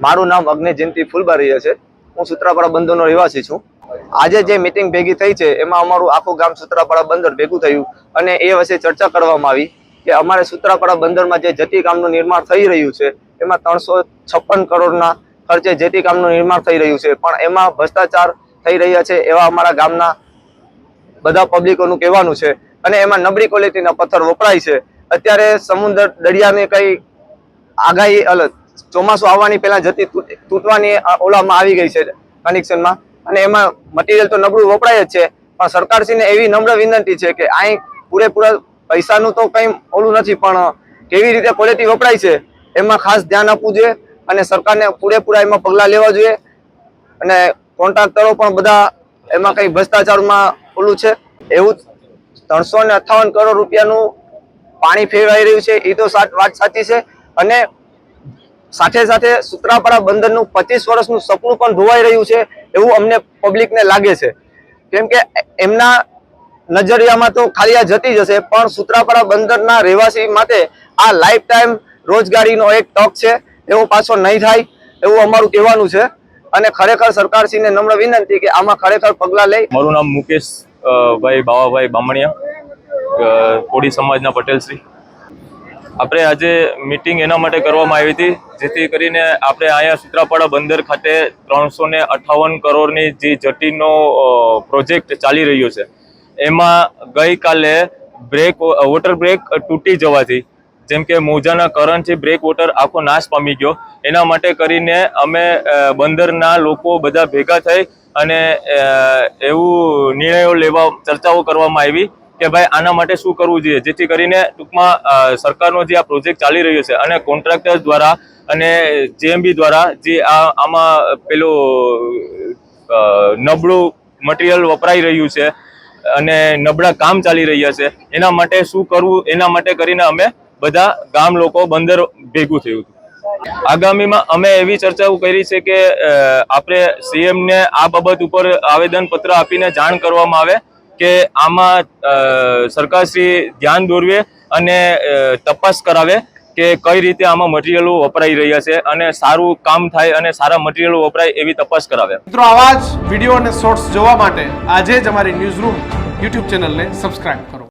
મારું નામ અગ્નિ જયંતિ ફૂલબારીયા છે. હું સૂત્રાપાડા બંદરનો રહેવાસી છું. આજે જે મિટિંગ ભેગી થઈ છે, એમાં અમારું આખું ગામ સુત્રાપાડા બંદર ભેગું થયું અને એ વિશે ચર્ચા કરવામાં આવી કે અમારે સુત્રાપાડા બંદરમાં જે જતી કામનું નિર્માણ થઈ રહ્યું છે, એમાં ત્રણસો છપ્પન કરોડના ખર્ચે જેટી કામનું નિર્માણ થઈ રહ્યું છે. પણ એમાં ભ્રષ્ટાચાર થઈ રહ્યા છે એવા અમારા ગામના બધા પબ્લિકોનું કહેવાનું છે અને એમાં નબળી ક્વોલિટીના પથ્થર વપરાય છે. અત્યારે સમુદ્ર દરિયાની કઈ આગાહી અલગ ચોમાસું આવવાની પહેલા જતી તૂટ- તૂટવાની ઓલામાં આવી ગઈ છે કનેક્શનમાં અને એમાં મટીરિયલ તો નબળું વપરાય જ છે. પણ સરકારશ્રીને એવી નમ્ર વિનંતી છે કે અહીં પૂરેપૂરા પૈસાનું તો કંઈ ઓલું નથી, પણ કેવી રીતે ક્વોલિટી વપરાય છે એમાં ખાસ ધ્યાન આપવું જોઈએ અને સરકારને પૂરેપૂરા એમાં પગલાં લેવા જોઈએ. અને કોન્ટ્રાક્ટરો પણ બધા એમાં કંઈ ભ્રષ્ટાચારમાં ઓલું છે. એવું ત્રણસો ને અઠાવન કરોડ રૂપિયાનું પાણી ફેરવાઈ રહ્યું છે એ તો વાત સાચી છે. અને સાથે સાથે સૂત્રાપાડા બંદરનું પચીસ વર્ષનું સપનું પણ ધોવાઈ રહ્યું છે એવું અમને પબ્લિકને લાગે છે. કેમ કે એમના નજરિયામાં તો ખાલી આ જતી જશે પણ સુત્રાપાડા બંદરના રહેવાસી માટે આ લાઈફ ટાઈમ રોજગારીનો એક તક છે, એવો પાછો નહીં થાય એવું અમારું કહેવાનું છે. અને ખરેખર સરકારશ્રીને નમ્ર વિનંતી કે આમાં ખરેખર પગલાં લઈ. મારું નામ મુકેશ ભાઈ બાવાભાઈ બામણિયા કોડી સમાજના પટેલ શ્રી આપણે આજે મિટિંગ એના માટે કરવામાં આવી હતી, જેથી કરીને આપણે અહીંયા સુત્રાપાડા બંદર ખાતે ત્રણસો ને અઠાવન કરોડની જે જટીનો પ્રોજેક્ટ ચાલી રહ્યો છે. એમાં ગઈકાલે બ્રેક વોટર બ્રેક તૂટી જવાથી, જેમ કે મોજાના કરણથી બ્રેક વોટર આખો નાશ પામી ગયો. એના માટે કરીને અમે બંદરના લોકો બધા ભેગા થઈ અને એવું નિર્ણયો લેવા, ચર્ચાઓ કરવામાં આવી. કે ભાઈ આના માટે શું કરવું જોઈએ? જેથી કરીને ટૂંકમાં સરકારનો જે આ પ્રોજેક્ટ ચાલી રહ્યો છે અને કોન્ટ્રાક્ટર દ્વારા અને જેએમબી દ્વારા જે આ, આમાં પેલું નબળું મટીરિયલ વપરાઈ રહ્યું છે અને નબળા કામ ચાલી રહ્યા છે, એના માટે શું કરવું, એના માટે કરીને અમે બધા ગામ લોકો બંદર ભેગું થયું હતું. આગામીમાં અમે એવી ચર્ચાઓ કરી છે કે આપણે સીએમને આ બાબત ઉપર આવેદનપત્ર આપીને જાણ કરવામાં આવે કે આમાં સરકારશ્રી ધ્યાન દોરવે અને તપાસ કરાવે કે કઈ રીતે આમાં મટીરિયલો વપરાઈ રહ્યા છે અને સારું કામ થાય અને સારા મટીરિયલો વપરાય એવી તપાસ કરાવે. મિત્રો, આવા જ વીડિયો અને શોર્ટ્સ જોવા માટે આજે જ અમારી ન્યૂઝ રૂમ યુટ્યુબ ચેનલને સબસ્ક્રાઇબ કરો.